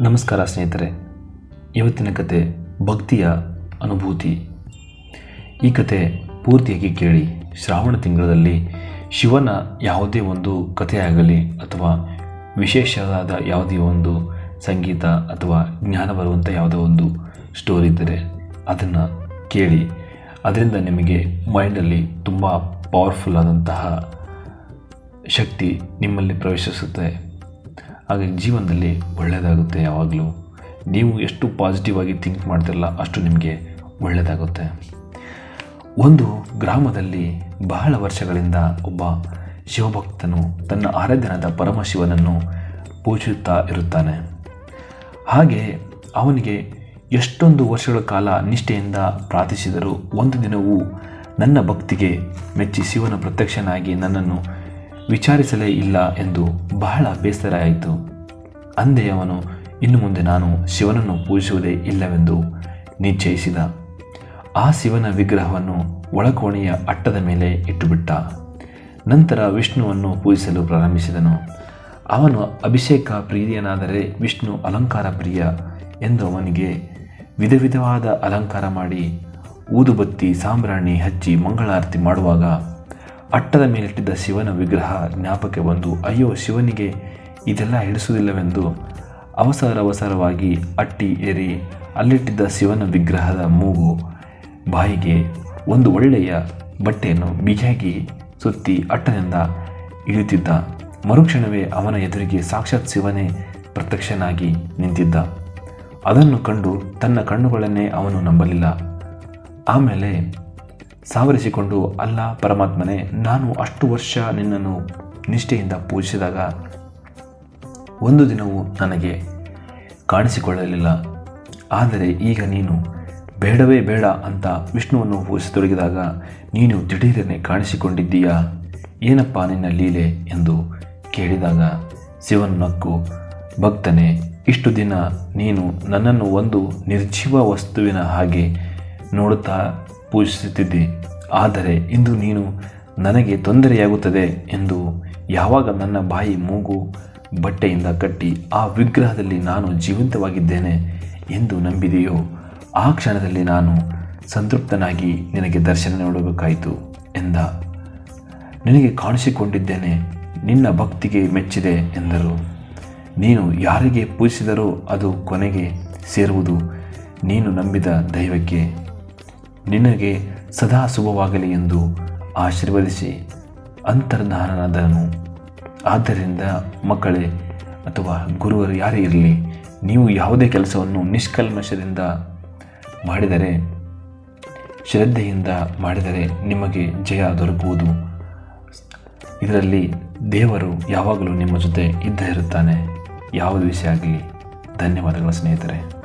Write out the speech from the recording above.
ನಮಸ್ಕಾರ ಸ್ನೇಹಿತರೆ. ಇವತ್ತಿನ ಕತೆ ಭಕ್ತಿಯ ಅನುಭೂತಿ. ಈ ಕತೆ ಪೂರ್ತಿಯಾಗಿ ಕೇಳಿ ಶ್ರಾವಣ ತಿಂಗಳಲ್ಲಿ ಶಿವನ ಯಾವುದೇ ಒಂದು ಕಥೆಯಾಗಲಿ ಅಥವಾ ವಿಶೇಷವಾದ ಯಾವುದೇ ಒಂದು ಸಂಗೀತ ಅಥವಾ ಜ್ಞಾನ ಬರುವಂಥ ಯಾವುದೋ ಒಂದು ಸ್ಟೋರಿ ಇದ್ದರೆ ಅದನ್ನು ಕೇಳಿ ಅದರಿಂದ ನಿಮಗೆ ಮೈಂಡಲ್ಲಿ ತುಂಬ ಪವರ್ಫುಲ್ ಆದಂತಹ ಶಕ್ತಿ ನಿಮ್ಮಲ್ಲಿ ಪ್ರವೇಶಿಸುತ್ತೆ. ಹಾಗಾಗಿ ಜೀವನದಲ್ಲಿ ಒಳ್ಳೆಯದಾಗುತ್ತೆ ಯಾವಾಗಲೂ. ನೀವು ಎಷ್ಟು ಪಾಸಿಟಿವ್ ಆಗಿ ಥಿಂಕ್ ಮಾಡ್ತಿರಲ್ಲ ಅಷ್ಟು ನಿಮಗೆ ಒಳ್ಳೆಯದಾಗುತ್ತೆ ಒಂದು ಗ್ರಾಮದಲ್ಲಿ ಬಹಳ ವರ್ಷಗಳಿಂದ ಒಬ್ಬ ಶಿವಭಕ್ತನು ತನ್ನ ಆರಾಧ್ಯನಾದ ಪರಮಶಿವನನ್ನು ಪೂಜಿಸುತ್ತಾ ಇರುತ್ತಾನೆ. ಹಾಗೆ ಅವನಿಗೆ ಎಷ್ಟೊಂದು ವರ್ಷಗಳ ಕಾಲ ನಿಷ್ಠೆಯಿಂದ ಪ್ರಾರ್ಥಿಸಿದರೂ ಒಂದು ದಿನವೂ ನನ್ನ ಭಕ್ತಿಗೆ ಮೆಚ್ಚಿ ಶಿವನ ಪ್ರತ್ಯಕ್ಷನಾಗಿ ನನ್ನನ್ನು ವಿಚಾರಿಸಲೇ ಇಲ್ಲ ಎಂದು ಬಹಳ ಬೇಸರ ಆಯಿತು ಅಂದೇ ಅವನು ಇನ್ನು ಮುಂದೆ ನಾನು ಶಿವನನ್ನು ಪೂಜಿಸುವುದೇ ಇಲ್ಲವೆಂದು ನಿಶ್ಚಯಿಸಿದ. ಆ ಶಿವನ ವಿಗ್ರಹವನ್ನು ಒಳಕೋಣೆಯ ಅಟ್ಟದ ಮೇಲೆ ಇಟ್ಟುಬಿಟ್ಟ. ನಂತರ ವಿಷ್ಣುವನ್ನು ಪೂಜಿಸಲು ಪ್ರಾರಂಭಿಸಿದನು. ಅವನು, ಅಭಿಷೇಕ ಪ್ರಿಯನಾದರೆ ವಿಷ್ಣು ಅಲಂಕಾರ ಪ್ರಿಯ ಎಂದು ಅವನಿಗೆ ವಿಧ ವಿಧವಾದ ಅಲಂಕಾರ ಮಾಡಿ, ಊದುಬತ್ತಿ, ಸಾಂಬ್ರಾಣಿ ಹಚ್ಚಿ ಮಂಗಳಾರತಿ ಮಾಡುವಾಗ ಅಟ್ಟದ ಮೇಲಿಟ್ಟಿದ್ದ ಶಿವನ ವಿಗ್ರಹ ಜ್ಞಾಪಕ್ಕೆ ಬಂದು, ಅಯ್ಯೋ, ಶಿವನಿಗೆ ಇದೆಲ್ಲ ಹಿಡಿಸುವುದಿಲ್ಲವೆಂದು ಅವಸರ ಅವಸರವಾಗಿ ಅಟ್ಟಿ ಏರಿ ಅಲ್ಲಿಟ್ಟಿದ್ದ ಶಿವನ ವಿಗ್ರಹದ ಮೂಗು ಬಾಯಿಗೆ ಒಂದು ಒಳ್ಳೆಯ ಬಟ್ಟೆಯನ್ನು ಬಿಗಿಯಾಗಿ ಸುತ್ತಿ ಅಟ್ಟನಿಂದ ಇಳಿಯುತ್ತಿದ್ದ. ಮರುಕ್ಷಣವೇ ಅವನ ಎದುರಿಗೆ ಸಾಕ್ಷಾತ್ ಶಿವನೇ ಪ್ರತ್ಯಕ್ಷನಾಗಿ ನಿಂತಿದ್ದ. ಅದನ್ನು ಕಂಡು ತನ್ನ ಕಣ್ಣುಗಳನ್ನೇ ಅವನು ನಂಬಲಿಲ್ಲ. ಆಮೇಲೆ ಸಾವರಿಸಿಕೊಂಡು, ಅಲ್ಲ ಪರಮಾತ್ಮನೇ, ನಾನು ಅಷ್ಟು ವರ್ಷ ನಿನ್ನನ್ನು ನಿಷ್ಠೆಯಿಂದ ಪೂಜಿಸಿದಾಗ ಒಂದು ದಿನವೂ ನನಗೆ ಕಾಣಿಸಿಕೊಳ್ಳಲಿಲ್ಲ. ಆದರೆ ಈಗ ನೀನು ಬೇಡವೇ ಬೇಡ ಅಂತ ವಿಷ್ಣುವನ್ನು ಪೂಜಿಸತೊಡಗಿದಾಗ ನೀನು ದಿಢೀರನೆ ಕಾಣಿಸಿಕೊಂಡಿದ್ದೀಯಾ? ಏನಪ್ಪ ನಿನ್ನ ಲೀಲೆ ಎಂದು ಕೇಳಿದಾಗ ಶಿವನಕ್ಕು ಭಕ್ತನೇ, ಇಷ್ಟು ದಿನ ನೀನು ನನ್ನನ್ನು ಒಂದು ನಿರ್ಜೀವ ವಸ್ತುವಿನ ಹಾಗೆ ನೋಡುತ್ತಾ ಪೂಜಿಸುತ್ತಿದ್ದೆ. ಆದರೆ ಇಂದು ನೀನು ನನಗೆ ತೊಂದರೆಯಾಗುತ್ತದೆ ಎಂದು ಯಾವಾಗ ನನ್ನ ಬಾಯಿ ಮೂಗು ಬಟ್ಟೆಯಿಂದ ಕಟ್ಟಿ ಆ ವಿಗ್ರಹದಲ್ಲಿ ನಾನು ಜೀವಂತವಾಗಿದ್ದೇನೆ ಎಂದು ನಂಬಿದೆಯೋ, ಆ ಕ್ಷಣದಲ್ಲಿ ನಾನು ಸಂತೃಪ್ತನಾಗಿ ನಿನಗೆ ದರ್ಶನ ನೋಡಬೇಕಾಯಿತು ಎಂದ. ನಿನಗೆ ಕಾಣಿಸಿಕೊಂಡಿದ್ದೇನೆ, ನಿನ್ನ ಭಕ್ತಿಗೆ ಮೆಚ್ಚಿದೆ ಎಂದರು. ನೀನು ಯಾರಿಗೆ ಪೂಜಿಸಿದರೂ ಅದು ಕೊನೆಗೆ ಸೇರುವುದು ನೀನು ನಂಬಿದ ದೈವಕ್ಕೆ. ನಿನಗೆ ಸದಾ ಶುಭವಾಗಲಿ ಎಂದು ಆಶೀರ್ವದಿಸಿ ಅಂತರ್ಧಾನನಾದನು ಆದ್ದರಿಂದ ಮಕ್ಕಳೇ, ಅಥವಾ ಗುರುವರು, ಯಾರೇ ಇರಲಿ, ನೀವು ಯಾವುದೇ ಕೆಲಸವನ್ನು ನಿಷ್ಕಲ್ಮಶದಿಂದ ಮಾಡಿದರೆ, ಶ್ರದ್ಧೆಯಿಂದ ಮಾಡಿದರೆ ನಿಮಗೆ ಜಯ ದೊರಕುವುದು. ಇದರಲ್ಲಿ ದೇವರು ಯಾವಾಗಲೂ ನಿಮ್ಮ ಜೊತೆ ಇದ್ದೇ ಇರುತ್ತಾನೆ. ಯಾವುದೇ ವಿಷಯ ಆಗಲಿ, ಧನ್ಯವಾದಗಳು ಸ್ನೇಹಿತರೆ.